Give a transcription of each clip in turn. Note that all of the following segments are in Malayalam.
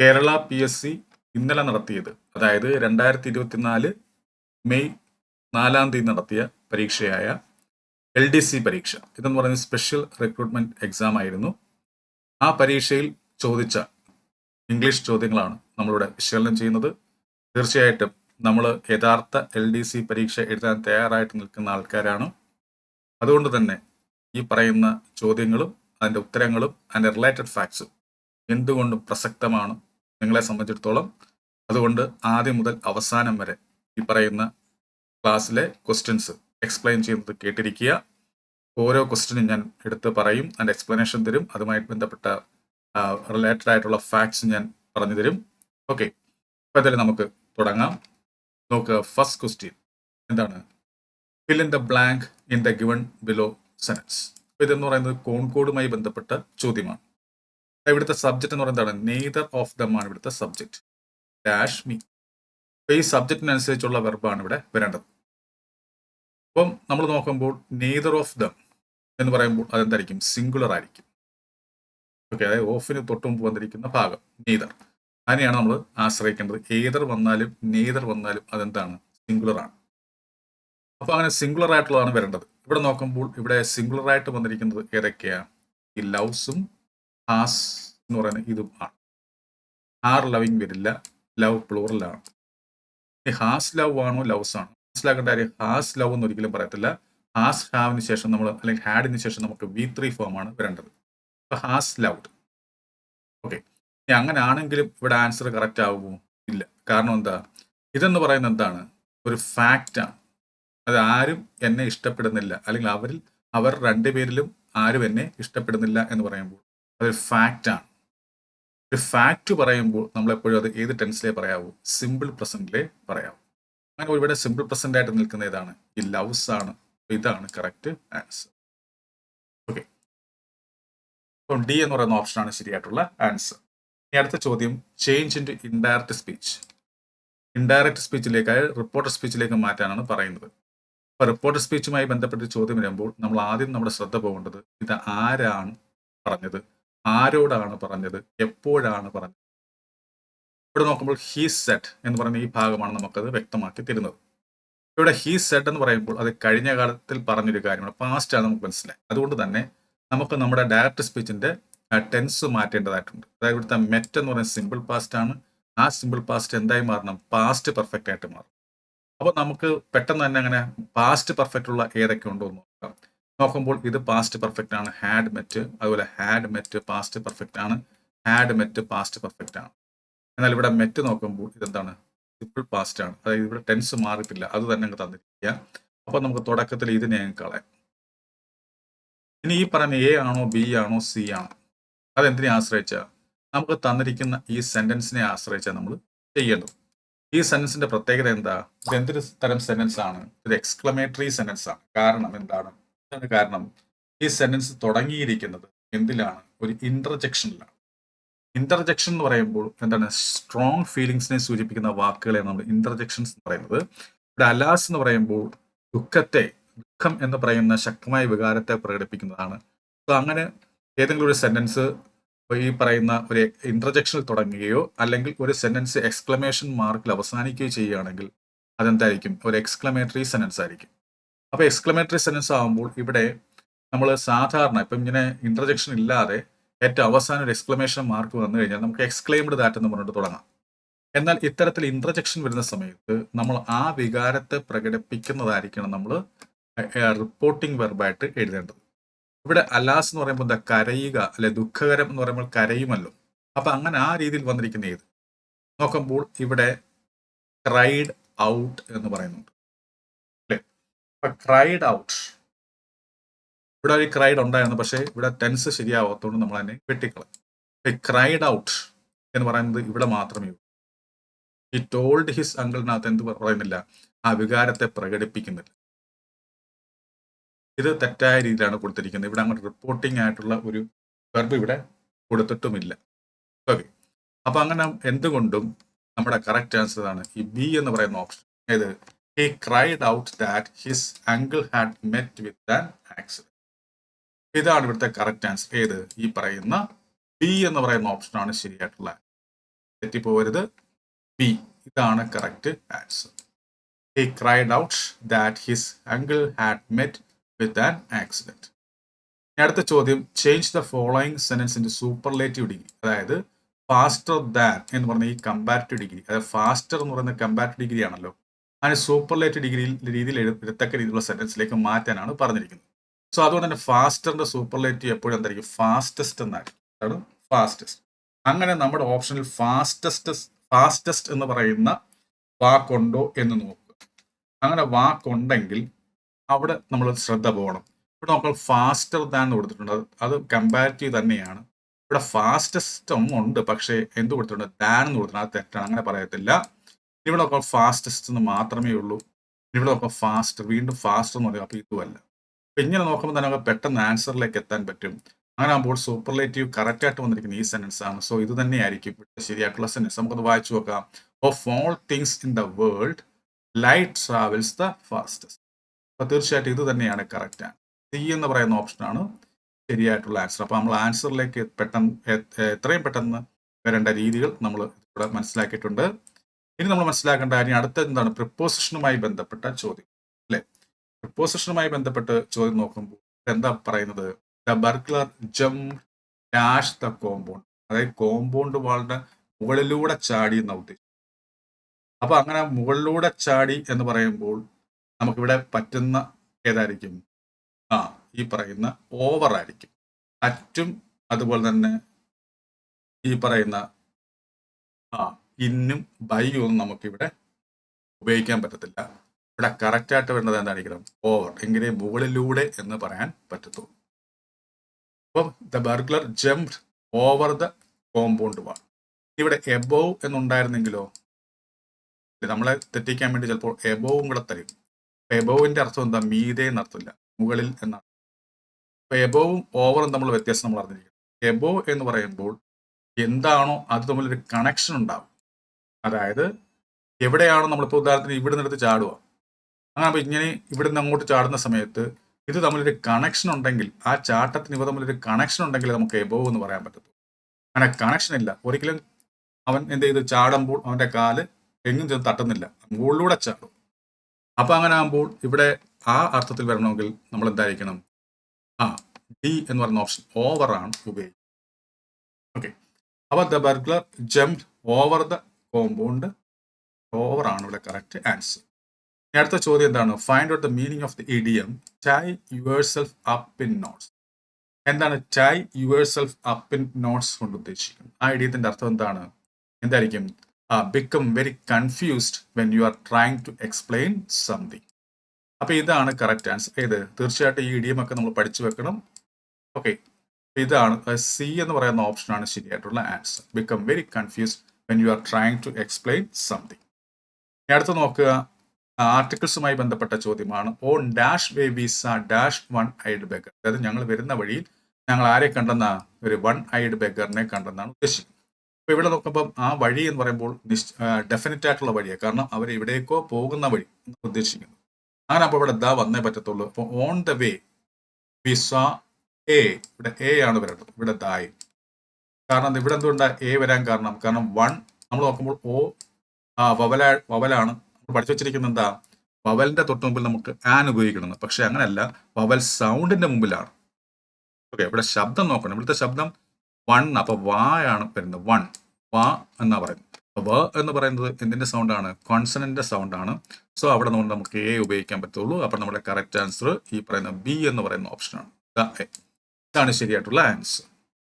കേരള പി എസ് സി ഇന്നലെ നടത്തിയത്. അതായത് രണ്ടായിരത്തി ഇരുപത്തിനാല് മെയ് നാലാം തീയതി നടത്തിയ പരീക്ഷയായ എൽ ഡി സി പരീക്ഷ. ഇതെന്ന് പറയുന്നത് സ്പെഷ്യൽ റിക്രൂട്ട്മെന്റ് എക്സാം ആയിരുന്നു. ആ പരീക്ഷയിൽ ചോദിച്ച ഇംഗ്ലീഷ് ചോദ്യങ്ങളാണ് നമ്മളിവിടെ വിശകലനം ചെയ്യുന്നത്. തീർച്ചയായിട്ടും നമ്മൾ യഥാർത്ഥ എൽ ഡി സി പരീക്ഷ എഴുതാൻ തയ്യാറായിട്ട് നിൽക്കുന്ന ആൾക്കാരാണ്. അതുകൊണ്ട് തന്നെ ഈ പറയുന്ന ചോദ്യങ്ങളും അതിന്റെ ഉത്തരങ്ങളും അതിന്റെ റിലേറ്റഡ് ഫാക്ട്സും എന്തുകൊണ്ടും പ്രസക്തമാണ് നിങ്ങളെ സംബന്ധിച്ചിടത്തോളം അതുകൊണ്ട് ആദ്യം മുതൽ അവസാനം വരെ ഈ പറയുന്ന ക്ലാസ്സിലെ ക്വസ്റ്റ്യൻസ് എക്സ്പ്ലെയിൻ ചെയ്യുന്നത് കേട്ടിരിക്കുക. ഓരോ ക്വസ്റ്റ്യനും ഞാൻ എടുത്ത് പറയും അതിന്റെ എക്സ്പ്ലനേഷൻ തരും അതുമായി ബന്ധപ്പെട്ട റിലേറ്റഡ് ആയിട്ടുള്ള ഫാക്ട്സ് ഞാൻ പറഞ്ഞു തരും. ഓക്കെ അപ്പോൾ എന്തായാലും നമുക്ക് തുടങ്ങാം. നോക്കുക ഫസ്റ്റ് ക്വസ്റ്റ്യൻ എന്താണ്? Fill in the blank in the given below sentence ഇതെന്ന് പറയുന്നത് കോൺകോഡുമായി ബന്ധപ്പെട്ട ചോദ്യമാണ്. ഇവിടുത്തെ സബ്ജക്റ്റ് എന്ന് പറയുന്നത് നെയ്തർ ഓഫ് ദം ആണ് ഇവിടുത്തെ സബ്ജക്റ്റ് ഡാഷ് മീ അപ്പൊ ഈ സബ്ജക്റ്റിനനുസരിച്ചുള്ള വെർബാണ് ഇവിടെ വരേണ്ടത്. അപ്പം നമ്മൾ നോക്കുമ്പോൾ നെയ്തർ ഓഫ് ദം എന്ന് പറയുമ്പോൾ അതെന്തായിരിക്കും? സിംഗുലർ ആയിരിക്കും. ഓക്കെ അതായത് ഓഫിന് തൊട്ട് മുമ്പ് വന്നിരിക്കുന്ന ഭാഗം നെയ്തർ അതിനെയാണ് നമ്മൾ ആശ്രയിക്കേണ്ടത്. ഏതർ വന്നാലും നെയ്തർ വന്നാലും അതെന്താണ്? സിംഗുലർ ആണ്. അപ്പൊ അങ്ങനെ സിംഗുലർ ആയിട്ടുള്ളതാണ് വരേണ്ടത്. ഇവിടെ നോക്കുമ്പോൾ ഇവിടെ സിംഗുലർ ആയിട്ട് വന്നിരിക്കുന്നത് ഏതൊക്കെയാണ് ഈ ലവ്സും ഹാസ് എന്ന് പറയുന്ന ഇതും ആണ് ആർ ലവിങ് വരില്ല ലവ് പ്ലൂറലാണ് ഹാസ് ലവ് ആണോ ലവ്സ് ആണോ? മനസ്സിലാക്കേണ്ട കാര്യം ഹാസ് ലവ് എന്ന് ഒരിക്കലും പറയത്തില്ല. ഹാസ് ഹാവിന് ശേഷം നമ്മൾ അല്ലെങ്കിൽ ഹാഡിന് ശേഷം നമുക്ക് വി ത്രീ ഫോം ആണ് വരേണ്ടത്. അപ്പൊ ഹാസ് ലവ്ഡ്. ഓക്കെ. അങ്ങനെ ആണെങ്കിലും ഇവിടെ ആൻസർ കറക്റ്റ് ആവുമോ? ഇല്ല. കാരണം എന്താ? ഇതെന്ന് പറയുന്ന എന്താണ്? ഒരു ഫാക്റ്റ് ആണ്. അത് ആരും എന്നെ ഇഷ്ടപ്പെടുന്നില്ല. അല്ലെങ്കിൽ അവരിൽ അവർ രണ്ടുപേരിലും ആരും എന്നെ ഇഷ്ടപ്പെടുന്നില്ല എന്ന് പറയുമ്പോൾ അതൊരു ഫാക്റ്റാണ് ഒരു ഫാക്റ്റ് പറയുമ്പോൾ നമ്മളെപ്പോഴും അത് ഏത് ടെൻസിലേ പറയാവൂ? സിമ്പിൾ പ്രസന്റിലേ പറയാവൂ. അങ്ങനെ ഇവിടെ സിമ്പിൾ പ്രസന്റ് ആയിട്ട് നിൽക്കുന്ന ഏതാണ് ഈ ലവ്സ് ആണ്. ഇതാണ് കറക്റ്റ് ആൻസർ ഓക്കെ അപ്പം ഡി എന്ന് പറയുന്ന ഓപ്ഷനാണ് ശരിയായിട്ടുള്ള ആൻസർ ഇനി അടുത്ത ചോദ്യം. Change into indirect speech indirect സ്പീച്ചിലേക്ക് reporter സ്പീച്ചിലേക്ക് മാറ്റാനാണ് പറയുന്നത്. അപ്പോൾ റിപ്പോർട്ടർ സ്പീച്ചുമായി ബന്ധപ്പെട്ട് ചോദ്യം വരുമ്പോൾ നമ്മൾ ആദ്യം നമ്മുടെ ശ്രദ്ധ പോകേണ്ടത് ഇത് ആരാണ് പറഞ്ഞത്? ആരോടാണ് പറഞ്ഞത്? എപ്പോഴാണ് പറഞ്ഞത്? ഇവിടെ നോക്കുമ്പോൾ ഹീ സെറ്റ് എന്ന് പറയുന്ന ഈ ഭാഗമാണ് നമുക്കത് വ്യക്തമാക്കി തരുന്നത്. ഇവിടെ ഹീ സെറ്റ് എന്ന് പറയുമ്പോൾ അത് കഴിഞ്ഞ കാലത്തിൽ പറഞ്ഞൊരു കാര്യമാണ്. പാസ്റ്റ് ആണ് നമുക്ക് മനസ്സിലായി അതുകൊണ്ട് തന്നെ നമുക്ക് നമ്മുടെ ഡയറക്ട് സ്പീച്ചിന്റെ ടെൻസ് മാറ്റേണ്ടതായിട്ടുണ്ട്. അതായത് ഇവിടുത്തെ മെറ്റ് എന്ന് പറയുന്ന സിമ്പിൾ പാസ്റ്റ് ആണ്. ആ സിമ്പിൾ പാസ്റ്റ് എന്തായി മാറണം? പാസ്റ്റ് പെർഫെക്റ്റ് ആയിട്ട് മാറും. അപ്പോൾ നമുക്ക് പെട്ടെന്ന് തന്നെ അങ്ങനെ പാസ്റ്റ് പെർഫെക്റ്റ് ഉള്ള ഏതൊക്കെ ഉണ്ടോ എന്ന് നോക്കാം. നോക്കുമ്പോൾ ഇത് പാസ്റ്റ് പെർഫെക്റ്റ് ആണ്. ഹാഡ് മെറ്റ് അതുപോലെ ഹാഡ് മെറ്റ് പാസ്റ്റ് പെർഫെക്റ്റ് ആണ്. ഹാഡ് മെറ്റ് പാസ്റ്റ് പെർഫെക്റ്റ് ആണ്. എന്നാൽ ഇവിടെ മെറ്റ് നോക്കുമ്പോൾ ഇതെന്താണ്? സിമ്പിൾ പാസ്റ്റ് ആണ്. അതായത് ഇവിടെ ടെൻസ് മാറിയിട്ടില്ല. അത് തന്നെ അങ്ങ് തന്നിരിക്കുക. അപ്പോൾ നമുക്ക് തുടക്കത്തിൽ ഇതിനെ കളയാം. ഇനി ഈ പറഞ്ഞ എ ആണോ ബി ആണോ സി ആണോ. അതെന്തിനെ ആശ്രയിച്ച? നമുക്ക് തന്നിരിക്കുന്ന ഈ സെന്റൻസിനെ ആശ്രയിച്ചാൽ നമ്മൾ ചെയ്യേണ്ടത്. ഈ സെന്റൻസിന്റെ പ്രത്യേകത എന്താ? ഇത് എന്തൊരു തരം സെന്റൻസ് ആണ്? ഇത് എക്സ്ക്ലമേറ്ററി സെന്റൻസ് ആണ്. കാരണം എന്താണ്? കാരണം ഈ സെന്റൻസ് തുടങ്ങിയിരിക്കുന്നത് എന്തിലാണ്? ഒരു ഇന്റർജെക്ഷനിലാണ് ഇന്റർജെക്ഷൻ എന്ന് പറയുമ്പോൾ എന്താണ്? സ്ട്രോങ് ഫീലിങ്സിനെ സൂചിപ്പിക്കുന്ന വാക്കുകളെ നമ്മൾ ഇന്റർജെക്ഷൻസ് എന്ന് പറയുന്നത്. ഇവിടെ അലാസ് എന്ന് പറയുമ്പോൾ ദുഃഖത്തെ ദുഃഖം എന്ന് പറയുന്ന ശക്തമായ വികാരത്തെ പ്രകടിപ്പിക്കുന്നതാണ്. അപ്പൊ അങ്ങനെ ഏതെങ്കിലും ഒരു സെന്റൻസ് ഈ പറയുന്ന ഒരു ഇന്റർജെക്ഷനിൽ തുടങ്ങുകയോ അല്ലെങ്കിൽ ഒരു സെന്റൻസ് എക്സ്ക്ലമേഷൻ മാർക്കിൽ അവസാനിക്കുകയോ ചെയ്യുകയാണെങ്കിൽ അതെന്തായിരിക്കും? ഒരു എക്സ്ക്ലമേറ്ററി സെന്റൻസ് ആയിരിക്കും. അപ്പൊ എക്സ്ക്ലമേറ്ററി സെന്റൻസ് ആകുമ്പോൾ ഇവിടെ നമ്മൾ സാധാരണ ഇപ്പം ഇങ്ങനെ ഇൻട്രജക്ഷൻ ഇല്ലാതെ ഏറ്റവും അവസാനം ഒരു എക്സ്ക്ലമേഷൻ മാർക്ക് വന്നു കഴിഞ്ഞാൽ നമുക്ക് എക്സ്ക്ലെയിംഡ് ദാറ്റ് എന്ന് പറഞ്ഞിട്ട് തുടങ്ങാം. എന്നാൽ ഇത്തരത്തിൽ ഇൻട്രജക്ഷൻ വരുന്ന സമയത്ത് നമ്മൾ ആ വികാരത്തെ പ്രകടിപ്പിക്കുന്നതായിരിക്കണം നമ്മൾ റിപ്പോർട്ടിംഗ് വെർബായിട്ട് എഴുതേണ്ടത്. ഇവിടെ അലാസ് എന്ന് പറയുമ്പോൾ എന്താ? കരയുക അല്ലെ ദുഃഖകരം എന്ന് പറയുമ്പോൾ കരയുമല്ലോ. അപ്പൊ അങ്ങനെ ആ രീതിയിൽ വന്നിരിക്കുന്ന ഏത്? നോക്കുമ്പോൾ ഇവിടെ ക്രൈഡ് ഔട്ട് എന്ന് പറയുന്നുണ്ട്. ക്രൈഡ് ഔട്ട് ഇവിടെ ഒരു ക്രൈഡ് ഉണ്ടായിരുന്നു പക്ഷേ ഇവിടെ ടെൻസ് ശരിയാവാത്തതുകൊണ്ട് നമ്മൾ അതിനെ വെട്ടിക്കളയും ക്രൈഡ് ഔട്ട് എന്ന് പറയുന്നത് ഇവിടെ മാത്രമേ ഉള്ളൂ. ഈ ടോൾഡ് ഹിസ് അങ്കിളിനകത്ത് എന്ത് പറയുന്നില്ല? ആ വികാരത്തെ പ്രകടിപ്പിക്കുന്നില്ല. ഇത് തെറ്റായ രീതിയിലാണ് കൊടുത്തിരിക്കുന്നത്. ഇവിടെ അങ്ങോട്ട് റിപ്പോർട്ടിംഗ് ആയിട്ടുള്ള ഒരു വെർബ് ഇവിടെ കൊടുത്തിട്ടുമില്ല. ഓക്കെ അപ്പൊ അങ്ങനെ എന്തുകൊണ്ടും നമ്മുടെ കറക്റ്റ് ആൻസർ ആണ് ഈ ബി എന്ന് പറയുന്ന ഓപ്ഷൻ ഏത് he cried out that his uncle had met with an accident. ഇതാണ് ഇവിടുത്തെ കറക്റ്റ് ആൻസർ ഏത്? ഈ പറയുന്ന ബി എന്ന് പറയുന്ന ഓപ്ഷനാണ് ശരിയായിട്ടുള്ള തെറ്റിപ്പോകരുത് ബി ഇതാണ് correct answer he cried out that his uncle had met with an accident അടുത്ത ചോദ്യം. Change the following sentence in superlative degree അതായത് ഫാസ്റ്റർ ദാൻ എന്ന് പറഞ്ഞ ഈ കമ്പാരിറ്റീവ് ഡിഗ്രി അതായത് ഫാസ്റ്റർ എന്ന് പറയുന്ന കമ്പാരിറ്റീവ് ഡിഗ്രി ആണല്ലോ. അതിന് സൂപ്പർലേറ്റ് ഡിഗ്രിയിൽ രീതിയിൽ എഴുതത്തക്ക രീതിയിലുള്ള സെന്റൻസിലേക്ക് മാറ്റാനാണ് പറഞ്ഞിരിക്കുന്നത്. സോ അതുകൊണ്ട് തന്നെ ഫാസ്റ്ററിന്റെ സൂപ്പർലേറ്റീവ് എപ്പോഴും എന്തായിരിക്കും? ഫാസ്റ്റസ്റ്റ് എന്നായിരിക്കും. അതാണ് ഫാസ്റ്റസ്റ്റ് അങ്ങനെ നമ്മുടെ ഓപ്ഷനിൽ ഫാസ്റ്റസ്റ്റ് ഫാസ്റ്റസ്റ്റ് എന്ന് പറയുന്ന വാക്കുണ്ടോ എന്ന് നോക്കുക. അങ്ങനെ വാക്കുണ്ടെങ്കിൽ അവിടെ നമ്മൾ ശ്രദ്ധ പോകണം. ഇവിടെ നോക്കാം ഫാസ്റ്റർ ദാൻ എന്ന് കൊടുത്തിട്ടുണ്ട്. അത് കമ്പാരിറ്റീവ് തന്നെയാണ്. ഇവിടെ ഫാസ്റ്റസ്റ്റും ഉണ്ട്. പക്ഷേ എന്ത് കൊടുത്തിട്ടുണ്ട്? ദാൻ എന്ന് കൊടുത്തിട്ടുണ്ട്. അത് തെറ്റാണ്. അങ്ങനെ പറയത്തില്ല. ഇവിടെ ഒക്കെ ഫാസ്റ്റസ്റ്റ് എന്ന് മാത്രമേ ഉള്ളൂ. ഇവിടെ ഒക്കെ ഫാസ്റ്റ് വീണ്ടും ഫാസ്റ്റ് എന്ന് പറയും. അപ്പോൾ ഇതുമല്ല. അപ്പം ഇങ്ങനെ നോക്കുമ്പോൾ തന്നെ നമുക്ക് പെട്ടെന്ന് ആൻസറിലേക്ക് എത്താൻ പറ്റും. അങ്ങനെ ആകുമ്പോൾ സൂപ്പർലേറ്റീവ് കറക്റ്റ് ആയിട്ട് വന്നിരിക്കുന്ന ഈ സെന്റൻസ് ആണ്. സോ ഇത് തന്നെയായിരിക്കും ഇവിടുത്തെ ശരിയായിട്ടുള്ള സെന്റൻസ് നമുക്കത് വായിച്ചു നോക്കാം. Of all things in the world light travels the fastest അപ്പോൾ തീർച്ചയായിട്ടും ഇത് തന്നെയാണ് കറക്റ്റ് സി എന്ന് പറയുന്ന ഓപ്ഷനാണ് ശരിയായിട്ടുള്ള ആൻസർ അപ്പോൾ നമ്മൾ ആൻസറിലേക്ക് പെട്ടെന്ന് എത്രയും പെട്ടെന്ന് വരേണ്ട രീതികൾ നമ്മൾ ഇവിടെ മനസ്സിലാക്കിയിട്ടുണ്ട്. ഇനി നമ്മൾ മനസ്സിലാക്കേണ്ട കാര്യം അടുത്ത എന്താണ്? പ്രിപ്പോസിഷനുമായി ബന്ധപ്പെട്ട ചോദ്യം. അല്ലെ? പ്രിപ്പോസിഷനുമായി ബന്ധപ്പെട്ട് ചോദ്യം നോക്കുമ്പോൾ എന്താ പറയുന്നത്? The burglar jump dash the compound അതായത് കോമ്പൗണ്ട് വാളിന്റെ മുകളിലൂടെ ചാടി എന്ന ഉദ്ദേശം അപ്പൊ അങ്ങനെ മുകളിലൂടെ ചാടി എന്ന് പറയുമ്പോൾ നമുക്കിവിടെ പറ്റുന്ന ഏതായിരിക്കും? ആ ഈ പറയുന്ന ഓവർ ആയിരിക്കും. അറ്റും അതുപോലെ തന്നെ ഈ പറയുന്ന ആ ഇന്നും ബൈ ഒന്നും നമുക്കിവിടെ ഉപയോഗിക്കാൻ പറ്റത്തില്ല. ഇവിടെ കറക്റ്റായിട്ട് വേണ്ടത് എന്തായിരിക്കണം ഓവർ എങ്കിലേ മുകളിലൂടെ എന്ന് പറയാൻ പറ്റത്തുള്ളൂ. അപ്പം the burglar jump over the compound wall ഇവിടെ എബോവ് എന്നുണ്ടായിരുന്നെങ്കിലോ? നമ്മളെ തെറ്റിക്കാൻ വേണ്ടി ചിലപ്പോൾ എബോവും കൂടെ തരും. എബോവിന്റെ അർത്ഥം എന്താ? മീതെ എന്നർത്ഥമില്ല. മുകളിൽ എന്നാണ്. അപ്പൊ എബോവും ഓവറും തമ്മിൽ വ്യത്യാസം നമ്മൾ അറിഞ്ഞിരിക്കണം. എബോ എന്ന് പറയുമ്പോൾ എന്താണോ അത് തമ്മിലൊരു കണക്ഷൻ ഉണ്ടാവും. അതായത് എവിടെയാണോ നമ്മളിപ്പോൾ ഉദാഹരണത്തിന് ഇവിടെ നിന്നെടുത്ത് ചാടുക അങ്ങനെ അപ്പൊ ഇങ്ങനെ ഇവിടെ നിന്ന് അങ്ങോട്ട് ചാടുന്ന സമയത്ത് ഇത് തമ്മിലൊരു കണക്ഷൻ ഉണ്ടെങ്കിൽ ആ ചാട്ടത്തിന് ഇവ തമ്മിലൊരു കണക്ഷൻ ഉണ്ടെങ്കിൽ നമുക്ക് എബോവ് എന്ന് പറയാൻ പറ്റത്തുള്ളൂ. അങ്ങനെ കണക്ഷൻ ഇല്ല. ഒരിക്കലും അവൻ എന്ത് ചെയ്തു? ചാടുമ്പോൾ അവന്റെ കാൽ എങ്ങും ചെന്ന് തട്ടുന്നില്ല. മുകളിലൂടെ ചാടും. അപ്പൊ അങ്ങനെ ആകുമ്പോൾ ഇവിടെ ആ അർത്ഥത്തിൽ വരണമെങ്കിൽ നമ്മൾ എന്തായിരിക്കണം? ആ ഡി എന്ന് പറയുന്ന ഓപ്ഷൻ ഓവർ ആണ് ഉപയോഗിക്കുന്നത്. ഓക്കെ അപ്പൊ the burglar jump over the compound over ആണ് ഇവിടെ കറക്റ്റ് ആൻസർ അടുത്ത ചോദ്യം എന്താണ്? Find out the meaning of the idiom tie yourself up in knots എന്താണ് tie yourself up in knots കൊണ്ട് ഉദ്ദേശിക്കുന്നത്? ആ ഇഡിയത്തിന്റെ അർത്ഥം എന്താണ്? എന്തായിരിക്കും? Become very confused when you are trying to explain something അപ്പൊ ഇതാണ് കറക്റ്റ് ആൻസർ ഏത്? തീർച്ചയായിട്ടും ഈ ഇഡിയം ഒക്കെ നമ്മൾ പഠിച്ചു വെക്കണം. ഓക്കെ ഇതാണ് സി എന്ന് പറയുന്ന ഓപ്ഷനാണ് ശരിയായിട്ടുള്ള answer become very confused when you are trying to explain something ഇനി അടുത്ത് നോക്കുക. ആർട്ടിക്കിൾസുമായി ബന്ധപ്പെട്ട ചോദ്യമാണ്. On dash way we saw dash one eyed beggar അതായത് ഞങ്ങൾ വരുന്ന വഴിയിൽ ഞങ്ങൾ ആരെ കണ്ടെന്ന? ഒരു വൺ ഐഡ് ബെഗറിനെ കണ്ടെന്നാണ് ഉദ്ദേശിക്കുന്നത്. അപ്പൊ ഇവിടെ നോക്കുമ്പോൾ ആ വഴി എന്ന് പറയുമ്പോൾ ഡെഫിനറ്റ് ആയിട്ടുള്ള വഴിയാണ് കാരണം അവർ എവിടേക്കോ പോകുന്ന വഴി എന്നാണ് ഉദ്ദേശിക്കുന്നത്. അങ്ങനെ അപ്പോൾ ഇവിടെ ദ വന്നേ പറ്റത്തുള്ളൂ. അപ്പോൾ on the way we saw a ഇവിടെ എ ആണ് വരേണ്ടത്. ഇവിടെ ദായി കാരണം ഇവിടെ എന്തുകൊണ്ടാണ് എ വരാൻ കാരണം? കാരണം വൺ നമ്മൾ നോക്കുമ്പോൾ ഓ ആ വവല വവലാണ് നമ്മൾ പഠിച്ചു വെച്ചിരിക്കുന്നത് എന്താ? വവലിന്റെ തൊട്ട് മുമ്പിൽ നമുക്ക് ആൻ ഉപയോഗിക്കണം പക്ഷെ അങ്ങനെയല്ല വവൽ സൗണ്ടിന്റെ മുമ്പിലാണ്. ഓക്കെ ഇവിടെ ശബ്ദം നോക്കണം. ഇവിടുത്തെ ശബ്ദം വൺ അപ്പൊ വായാണ് വരുന്നത്. വൺ വാ എന്നാ പറയുന്നത്. വ എന്ന് പറയുന്നത് എന്തിന്റെ സൗണ്ട് ആണ്? കോൺസണന്റിന്റെ സൗണ്ട് ആണ്. സോ അവിടെ നമ്മൾ നമുക്ക് എ ഉപയോഗിക്കാൻ പറ്റുള്ളൂ. അപ്പൊ നമ്മുടെ കറക്റ്റ് ആൻസർ ഈ പറയുന്ന ബി എന്ന് പറയുന്ന ഓപ്ഷനാണ് ഇതാണ് ശരിയായിട്ടുള്ള answer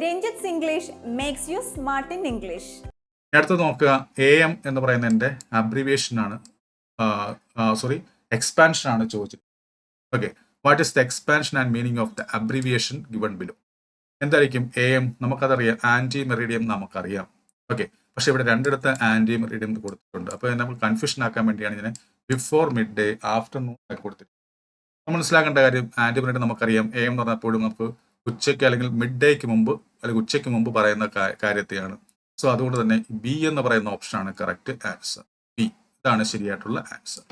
Ranjith English makes you smart in English അടുത്ത നോക്കുക. എ എം എന്ന് പറയുന്നതിന്റെ അബ്രിവിയേഷൻ ആണ്. സോറി എക്സ്പാൻഷൻ ആണ് ചോദിച്ചത്. Okay what is the expansion and meaning of the abbreviation given below എന്തായിരിക്കും എ എം നമുക്കതറിയാം. ആന്റി മെറിഡിയം നമുക്കറിയാം. ഓക്കെ പക്ഷെ ഇവിടെ രണ്ടിടത്ത് ആന്റി മെറീഡിയം കൊടുത്തിട്ടുണ്ട്. അപ്പോൾ നമ്മൾ കൺഫ്യൂഷൻ ആക്കാൻ വേണ്ടിയാണ് ഇതിനെ ബിഫോർ മിഡ് ഡേ ആഫ്റ്റർനൂൺ കൊടുത്തിട്ടുണ്ട് നമ്മൾ മനസ്സിലാക്കേണ്ട കാര്യം ആന്റി മെറീഡിയം നമുക്കറിയാം. എ എം എന്ന് പറഞ്ഞപ്പോഴും നമുക്ക് ഉച്ചയ്ക്ക് അല്ലെങ്കിൽ മിഡ് ഡേക്ക് മുമ്പ് അല്ലെങ്കിൽ ഉച്ചയ്ക്ക് മുമ്പ് പറയുന്ന കാര്യത്തെയാണ്. സോ അതുകൊണ്ട് തന്നെ ബി എന്ന് പറയുന്ന ഓപ്ഷനാണ് കറക്റ്റ് ആൻസർ ബി ഇതാണ് ശരിയായിട്ടുള്ള answer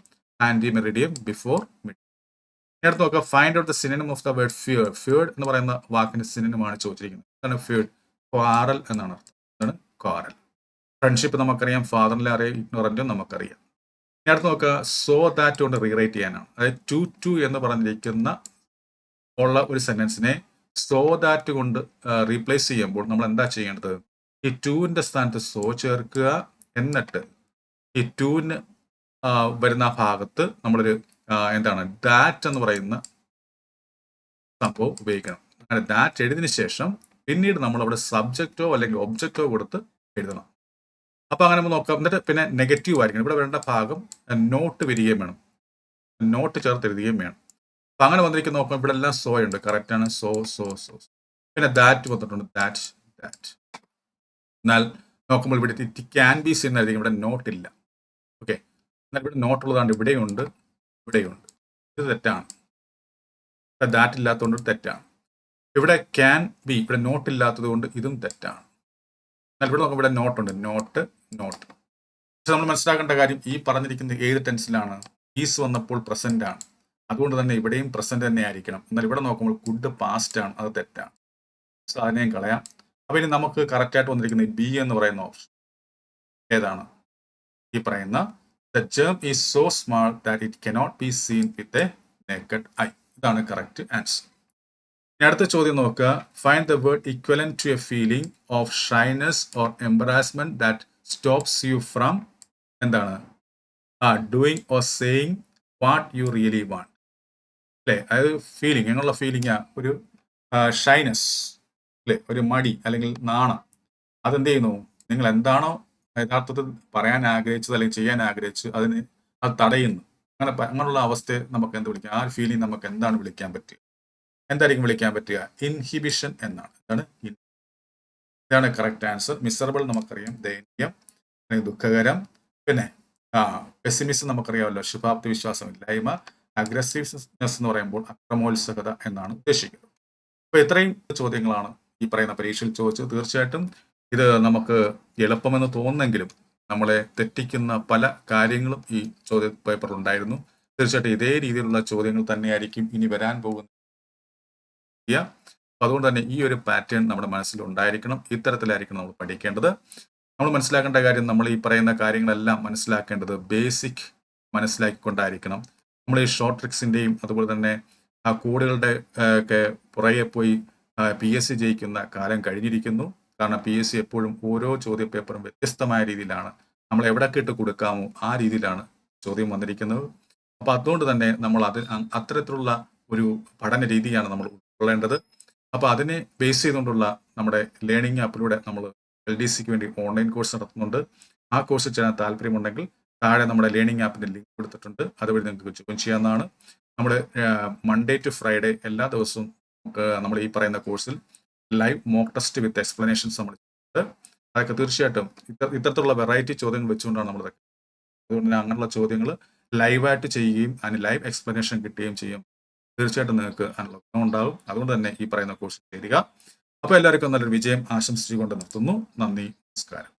ante meridiem before mid അടുത്ത് നോക്കുക find out the synonym of the word ഫ്യൂർ ഫ്യൂർഡ് എന്ന് പറയുന്ന വാക്കിന്റെ സിനിമമാണ് ചോദിച്ചിരിക്കുന്നത്. അതാണ് ഫ്യൂർഡ് ക്വാറൽ എന്നാണ് അർത്ഥം. അതാണ് ക്വാറൽ ഫ്രണ്ട്ഷിപ്പ് നമുക്കറിയാം. ഫാദറിനെ അറിയാം. ഇഗ്നോറന്റും നമുക്കറിയാം. ഇനി അടുത്ത് നോക്കുക. സോ ദാറ്റ് കൊണ്ട് റീറൈറ്റ് ചെയ്യാനാണ്. അതായത് ടു ടു എന്ന് പറഞ്ഞിരിക്കുന്ന ഉള്ള ഒരു സെന്റൻസിനെ സോ ദാറ്റ് കൊണ്ട് റീപ്ലേസ് ചെയ്യുമ്പോൾ നമ്മൾ എന്താ ചെയ്യേണ്ടത്? ഈ ടൂവിന്റെ സ്ഥാനത്ത് സോ ചേർക്കുക. എന്നിട്ട് ഈ ടൂവിന് വരുന്ന ഭാഗത്ത് നമ്മളൊരു എന്താണ് ദാറ്റ് എന്ന് പറയുന്ന സംഭവം ഉപയോഗിക്കണം. അങ്ങനെ ദാറ്റ് എഴുതിന് ശേഷം പിന്നീട് നമ്മൾ അവിടെ സബ്ജക്റ്റോ അല്ലെങ്കിൽ ഒബ്ജക്റ്റോ കൊടുത്ത് എഴുതണം. അപ്പൊ അങ്ങനെ നമ്മൾ നോക്കാം. എന്നിട്ട് പിന്നെ നെഗറ്റീവ് ആയിരിക്കണം. ഇവിടെ വേണ്ട ഭാഗം നോട്ട് വരികയും വേണം. നോട്ട് ചേർത്ത് എഴുതുകയും വേണം. അപ്പൊ അങ്ങനെ വന്നിരിക്കുന്ന നോക്കുമ്പോൾ ഇവിടെ എല്ലാം സോ ഉണ്ട് കറക്റ്റ് ആണ്. സോ സോ സോ പിന്നെ ദാറ്റ് വന്നിട്ടുണ്ട്. ദാറ്റ് ദാറ്റ് എന്നാൽ നോക്കുമ്പോൾ ഇവിടെ ഇറ്റ് ക്യാൻ ബി സീൻ ആയിരിക്കും ഇവിടെ നോട്ട് ഇല്ല. ഓക്കെ എന്നാൽ ഇവിടെ നോട്ട് ഉള്ളതാണ് ഇവിടെയുണ്ട് ഇവിടെയുണ്ട് ഇത് തെറ്റാണ്. ദാറ്റ് ഇല്ലാത്തതുകൊണ്ട് തെറ്റാണ്. ഇവിടെ ക്യാൻ ബി ഇവിടെ നോട്ട് ഇല്ലാത്തത് കൊണ്ട് ഇതും തെറ്റാണ്. എന്നാൽ ഇവിടെ നോക്കുമ്പോൾ ഇവിടെ നോട്ട് ഉണ്ട്. നോട്ട് നോട്ട് പക്ഷെ നമ്മൾ മനസ്സിലാക്കേണ്ട കാര്യം ഈ പറഞ്ഞിരിക്കുന്നത് ഏത് ടെൻസിലാണ് ഈസ് വന്നപ്പോൾ പ്രസന്റ് ആണ്. അതുകൊണ്ട് തന്നെ ഇവിടെയും പ്രസന്റ് തന്നെ ആയിരിക്കണം. എന്നാൽ ഇവിടെ നോക്കുമ്പോൾ ഗുഡ് പാസ്റ്റ് ആണ്. അത് തെറ്റാണ്. സോ അതിനെയും കളയാം. അപ്പൊ ഇനി നമുക്ക് കറക്റ്റ് ആയിട്ട് വന്നിരിക്കുന്ന ബി എന്ന് പറയുന്ന ഓപ്ഷൻ ഏതാണ്? ഈ പറയുന്ന the germ is so small that it cannot be seen with a naked eye ഇതാണ് കറക്റ്റ് ആൻസർ ഇനി അടുത്ത ചോദ്യം നോക്കുക. Find the word equivalent to a feeling of shyness or embarrassment that stops you from എന്താണ്? ആ doing or saying what you really want അല്ലേ? അതായത് ഫീലിംഗ് എങ്ങനെയുള്ള ഫീലിംഗ് ഒരു ഷൈനസ് അല്ലേ? ഒരു മടി അല്ലെങ്കിൽ നാണം. അതെന്ത് ചെയ്യുന്നു നിങ്ങൾ എന്താണോ യഥാർത്ഥത്തിൽ പറയാൻ ആഗ്രഹിച്ചത് അല്ലെങ്കിൽ ചെയ്യാൻ ആഗ്രഹിച്ചു അതിന് അത് തടയുന്നു. അങ്ങനെ അങ്ങനെയുള്ള അവസ്ഥയെ നമുക്ക് എന്ത് വിളിക്കാം? ആ ഫീലിംഗ് നമുക്ക് എന്താണ് വിളിക്കാൻ പറ്റുക? എന്തായിരിക്കും വിളിക്കാൻ പറ്റുക? ഇൻഹിബിഷൻ എന്നാണ്. ഇതാണ് ഇതാണ് കറക്റ്റ് ആൻസർ മിസറബിൾ നമുക്കറിയാം. അല്ലെങ്കിൽ ദുഃഖകരം. പിന്നെ ആ പെസിമിസം നമുക്കറിയാമല്ലോ. ശുഭാപ്തി വിശ്വാസമില്ലായ്മ അഗ്രസീവ്നെസ് എന്ന് പറയുമ്പോൾ അക്രമോത്സുകത എന്നാണ് ഉദ്ദേശിക്കുന്നത്. അപ്പൊ ഇത്രയും ചോദ്യങ്ങളാണ് ഈ പറയുന്ന പരീക്ഷയിൽ ചോദിച്ചത്. തീർച്ചയായിട്ടും ഇത് നമുക്ക് എളുപ്പമെന്ന് തോന്നുന്നെങ്കിലും നമ്മളെ തെറ്റിക്കുന്ന പല കാര്യങ്ങളും ഈ ചോദ്യ പേപ്പറിൽ ഉണ്ടായിരുന്നു. തീർച്ചയായിട്ടും ഇതേ രീതിയിലുള്ള ചോദ്യങ്ങൾ തന്നെയായിരിക്കും ഇനി വരാൻ പോകുന്ന അതുകൊണ്ട് തന്നെ ഈ ഒരു പാറ്റേൺ നമ്മുടെ മനസ്സിൽ ഉണ്ടായിരിക്കണം. ഇത്തരത്തിലായിരിക്കണം നമ്മൾ പഠിക്കേണ്ടത്. നമ്മൾ മനസ്സിലാക്കേണ്ട കാര്യം നമ്മൾ ഈ പറയുന്ന കാര്യങ്ങളെല്ലാം മനസ്സിലാക്കേണ്ടത് ബേസിക് മനസ്സിലാക്കിക്കൊണ്ടായിരിക്കണം. നമ്മൾ ഈ ഷോർട്ട് ട്രിക്സിന്റെയും അതുപോലെ തന്നെ ആ കോഡുകളുടെ ഒക്കെ പുറകെ പോയി പി എസ് സി ജയിക്കുന്ന കാലം കഴിഞ്ഞിരിക്കുന്നു. കാരണം പി എസ് സി എപ്പോഴും ഓരോ ചോദ്യ പേപ്പറും വ്യത്യസ്തമായ രീതിയിലാണ്. നമ്മൾ എവിടെയൊക്കെ ഇട്ട് കൊടുക്കാമോ ആ രീതിയിലാണ് ചോദ്യം വന്നിരിക്കുന്നത്. അപ്പോൾ അതുകൊണ്ട് തന്നെ നമ്മൾ അത് അത്തരത്തിലുള്ള ഒരു പഠന രീതിയാണ് നമ്മൾ ഉൾക്കൊള്ളേണ്ടത്. അപ്പോൾ അതിനെ ബേസ് ചെയ്തുകൊണ്ടുള്ള നമ്മുടെ ലേണിംഗ് ആപ്പിലൂടെ നമ്മൾ എൽ ഡി സിക്ക് വേണ്ടി ഓൺലൈൻ കോഴ്സ് നടത്തുന്നുണ്ട്. ആ കോഴ്സ് ചെയ്യാൻ താല്പര്യമുണ്ടെങ്കിൽ താഴെ നമ്മുടെ ലേണിംഗ് ആപ്പിന്റെ ലിങ്ക് കൊടുത്തിട്ടുണ്ട്. അതുവഴി നിങ്ങൾക്ക് ജോയിൻ ചെയ്യാവുന്നതാണ്. നമ്മൾ മൺഡേ ടു ഫ്രൈഡേ എല്ലാ ദിവസവും നമ്മൾ ഈ പറയുന്ന കോഴ്സിൽ live mock test with explanations നമ്മൾ ചെയ്യുന്നത്. അതൊക്കെ തീർച്ചയായിട്ടും ഇത്ത- ഇത്തരത്തിലുള്ള വെറൈറ്റി ചോദ്യങ്ങൾ വെച്ചുകൊണ്ടാണ് നമ്മൾ ഇതൊക്കെ അതുകൊണ്ട് തന്നെ അങ്ങനെയുള്ള ചോദ്യങ്ങൾ ലൈവായിട്ട് ചെയ്യുകയും അതിന് ലൈവ് എക്സ്പ്ലനേഷൻ കിട്ടുകയും ചെയ്യും. തീർച്ചയായിട്ടും നിങ്ങൾക്ക് അതിനുള്ള ഗുണം ഉണ്ടാകും അതുകൊണ്ട് തന്നെ ഈ പറയുന്ന കോഴ്സ് ചേരുക. അപ്പോൾ എല്ലാവർക്കും നല്ലൊരു വിജയം ആശംസിച്ചുകൊണ്ട് നിർത്തുന്നു. നന്ദി നമസ്കാരം.